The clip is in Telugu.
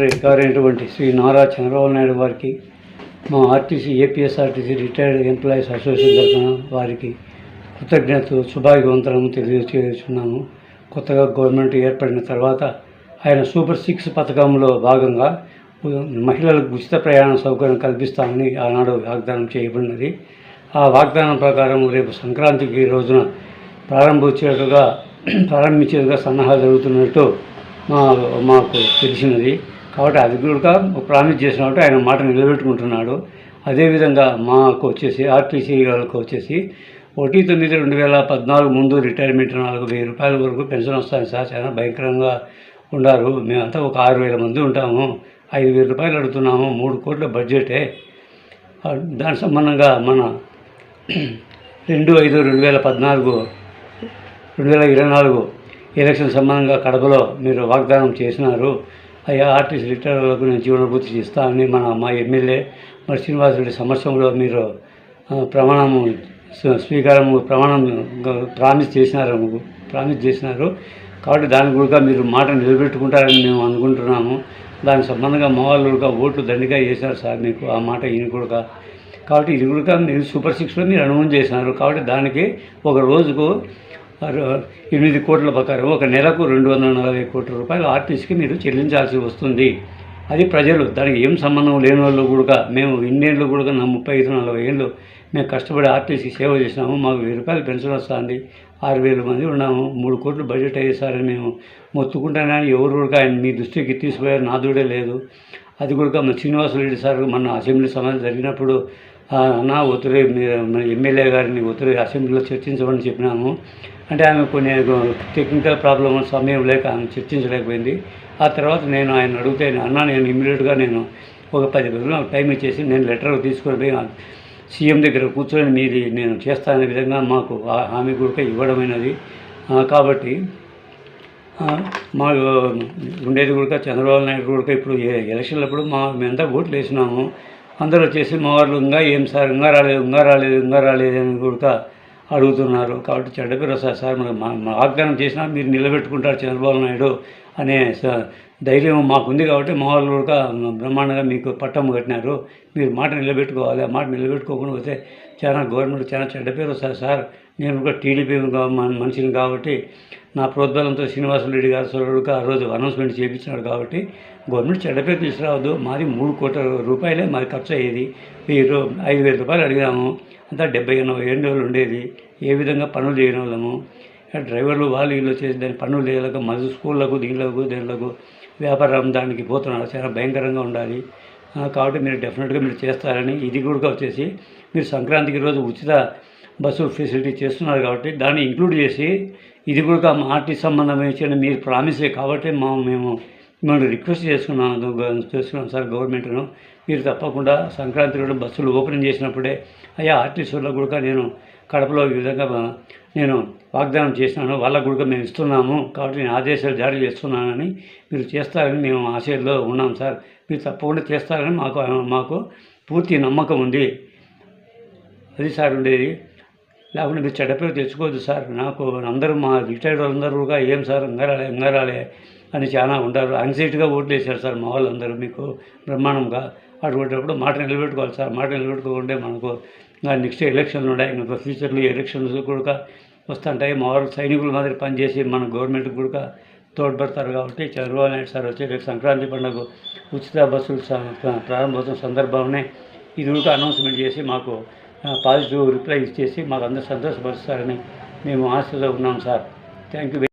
గారైనటువంటి శ్రీ నారా చంద్రబాబు నాయుడు వారికి మా RTC APSRTC retired employees association తరఫున వారికి కృతజ్ఞతలు శుభాభివంతనము తెలియజేస్తున్నాము. కొత్తగా గవర్నమెంట్ ఏర్పడిన తర్వాత ఆయన సూపర్ సిక్స్ పథకంలో భాగంగా మహిళలకు ఉచిత ప్రయాణ సౌకర్యం కల్పిస్తామని ఆనాడు వాగ్దానం చేయబడినది. ఆ వాగ్దానం ప్రకారం రేపు సంక్రాంతికి రోజున ప్రారంభించేట్టుగా ప్రారంభించేట్టుగా సన్నాహాలు జరుగుతున్నట్టు మా మాకు తెలిసినది. కాబట్టి అది కూడా ప్రామిస్ చేసినట్టు ఆయన మాట నిలబెట్టుకుంటున్నాడు. అదేవిధంగా మాకు వచ్చేసి ఆర్టీసీ వాళ్ళకు వచ్చేసి ఒకటి తొమ్మిది రెండు వేల పద్నాలుగు ముందు రిటైర్మెంట్ నాలుగు వెయ్యి రూపాయల వరకు పెన్షన్ వస్తాయి సార్. చాలా భయంకరంగా ఉన్నారు. మేమంతా ఒక ఆరు వేల మంది ఉంటాము. ఐదు వేల రూపాయలు అడుగుతున్నాము. మూడు కోట్ల బడ్జెటే. దాని సంబంధంగా మన రెండు ఐదు రెండు వేల పద్నాలుగు రెండు వేల ఇరవై నాలుగు ఎలక్షన్ సంబంధంగా కడపలో మీరు వాగ్దానం చేసినారు. అయ్యా ఆర్టీసీ రిటైర్లకు నేను జీవనభూతి ఇస్తానని మన మా ఎమ్మెల్యే మరి శ్రీనివాసరెడ్డి సమక్షంలో మీరు ప్రమాణము స్వీకారం ప్రమాణం ప్రామిస్ చేసినారు ప్రామిస్ చేసినారు. కాబట్టి దాని కూడా మీరు మాట నిలబెట్టుకుంటారని మేము అనుకుంటున్నాము. దానికి సంబంధంగా మా కూడా ఓట్లు దండిగా చేశారు సార్ మీకు ఆ మాట ఈయన కూడా కాబట్టి ఇది కూడా మీరు సూపర్ సిక్స్లో మీరు అనుమతి చేసినారు. కాబట్టి దానికి ఒక రోజుకు ఎనిమిది కోట్ల ప్రకారం ఒక నెలకు రెండు వందల నలభై కోట్ల రూపాయలు ఆర్టీసీకి మీరు చెల్లించాల్సి వస్తుంది. అది ప్రజలు దానికి ఏం సంబంధం లేని వాళ్ళు కూడా మేము ఇన్నేళ్ళు కూడా నా ముప్పై ఐదు నలభై ఏళ్ళు మేము కష్టపడి ఆర్టీసీ సేవ చేసినాము మాకు వెయ్యి రూపాయలు పెన్షన్ వస్తుంది ఆరు వేల మంది ఉన్నాము మూడు కోట్లు బడ్జెట్ అయ్యేసారని మేము మొత్తుకుంటానని ఎవరు కూడా ఆయన మీ దృష్టికి తీసుకుపోయారు నా దూడే లేదు. అది కూడా మన శ్రీనివాసరెడ్డి సార్ మన అసెంబ్లీ సమావేశం జరిగినప్పుడు నా ఒత్తిడి మీరు మన ఎమ్మెల్యే గారిని ఒత్తిడి అసెంబ్లీలో చర్చించమని చెప్పినాము. అంటే ఆమె కొన్ని టెక్నికల్ ప్రాబ్లమ్ సమయం లేక ఆమె చర్చించలేకపోయింది. ఆ తర్వాత నేను ఆయన అడిగితే అన్న నేను ఇమ్మీడియట్గా నేను ఒక పది రోజులు టైం ఇచ్చేసి నేను లెటర్ తీసుకొని పోయి సీఎం దగ్గర కూర్చొని మీది నేను చేస్తాననే విధంగా మాకు హామీ కూడా ఇవ్వడమైనది కాబట్టి మా ఉండేది కూడా చంద్రబాబు నాయుడు కూడా ఇప్పుడు ఏ- ఎలక్షన్లప్పుడు మా మేమంతా ఓట్లు వేసినాము. అందరూ వచ్చేసి మా వాళ్ళు ఇంకా ఏం సార్? ఇంకా రాలేదు ఇంకా రాలేదు ఇంకా రాలేదు అని కూడా అడుగుతున్నారు. కాబట్టి చెడ్డ పేరు వస్తుంది సార్ మరి మా వాగ్దానం చేసినా మీరు నిలబెట్టుకుంటారు చంద్రబాబు నాయుడు అనే స- ధైర్యం మాకుంది కాబట్టి మా వాళ్ళు కూడా బ్రహ్మాండంగా మీకు పట్టం కట్టినారు. మీరు మాట నిలబెట్టుకోవాలి. ఆ మాట నిలబెట్టుకోకుండా పోతే చాలా గవర్నమెంట్ చాలా చెడ్డ పేరు వస్తుంది సార్. నేను కూడా టీడీపీ మనిషిని కాబట్టి నా ప్రోద్బలంతో శ్రీనివాసరెడ్డి గారు సోదరుడుగా ఆ రోజు అనౌన్స్మెంట్ చేయించినాడు కాబట్టి గవర్నమెంట్ చెడ్డ పేరు తీసుకురావద్దు. మాది మూడు కోట్ల రూపాయలే మాది ఖర్చు అయ్యేది వెయ్యి ఐదు వేల రూపాయలు అడిగాము. అంతా డెబ్బై ఎనభై ఏళ్ళు ఉండేది. ఏ విధంగా పనులు చేయని వాళ్ళము? డ్రైవర్లు వాళ్ళు వీళ్ళు చేసి దాని పనులు చేయలేక మధు స్కూళ్ళకు దీనిలకు దీనిలకు వ్యాపారం దానికి పోతున్నారు. చాలా భయంకరంగా ఉండాలి. కాబట్టి మీరు డెఫినెట్గా మీరు చేస్తారని ఇది కూడా వచ్చేసి మీరు సంక్రాంతికి రోజు ఉచిత బస్సు ఫెసిలిటీ చేస్తున్నారు కాబట్టి దాన్ని ఇంక్లూడ్ చేసి ఇది కూడా మా ఆర్టీ సంబంధమైన మీరు ప్రామిసే కాబట్టి మా మేము మిమ్మల్ని రిక్వెస్ట్ చేసుకున్నాను గ- చేసుకున్నాం సార్ గవర్నమెంట్ను. మీరు తప్పకుండా సంక్రాంతి రోజు బస్సులు ఓపెన్ చేసినప్పుడే అయ్యా ఆర్టీసీలో కూడా నేను కడపలో ఈ విధంగా నేను వాగ్దానం చేసినాను వాళ్ళకు కూడా మేము ఇస్తున్నాము కాబట్టి నేను ఆదేశాలు జారీ చేస్తున్నానని మీరు చేస్తారని మేము ఆశయంలో ఉన్నాం సార్. మీరు తప్పకుండా చేస్తారని మాకు మాకు పూర్తి నమ్మకం ఉంది. అది సార్ ఉండేది. లేకుంటే మీరు చెడ్డ పేరు తెచ్చుకోవద్దు సార్. నాకు అందరూ మా రిటైర్డ్ అందరూగా కూడా ఏం సార్ ఇంగారాలే ఇంగారాలే అని చాలా ఉంటారు. యాంగ్జైటీగా ఓట్లు వేశారు సార్ మా వాళ్ళందరూ. మీకు బ్రహ్మాండంగా అటువంటిప్పుడు మాట నిలబెట్టుకోవాలి సార్. మాట నిలబెట్టుకోకుంటే మనకు ఇంకా నెక్స్ట్ ఎలక్షన్లు ఉన్నాయి. ఇంకా ఫ్యూచర్లో ఎలక్షన్స్ కూడా వస్తుంటాయి. మా వాళ్ళు సైనికుల మాదిరి పనిచేసి మన గవర్నమెంట్ కూడా తోడ్పడతారు కాబట్టి చంద్రబాబు నాయుడు సార్ వచ్చే రేపు సంక్రాంతి పండుగ ఉచిత బస్సులు ప్రారంభోత్సవం సందర్భంలోనే ఇది కూడా అనౌన్స్మెంట్ చేసి మాకు పాజిటివ్ రిప్లై ఇచ్చేసి మాకు అందరూ సంతోషపరుస్తారని మేము ఆశలో ఉన్నాం సార్. Thank you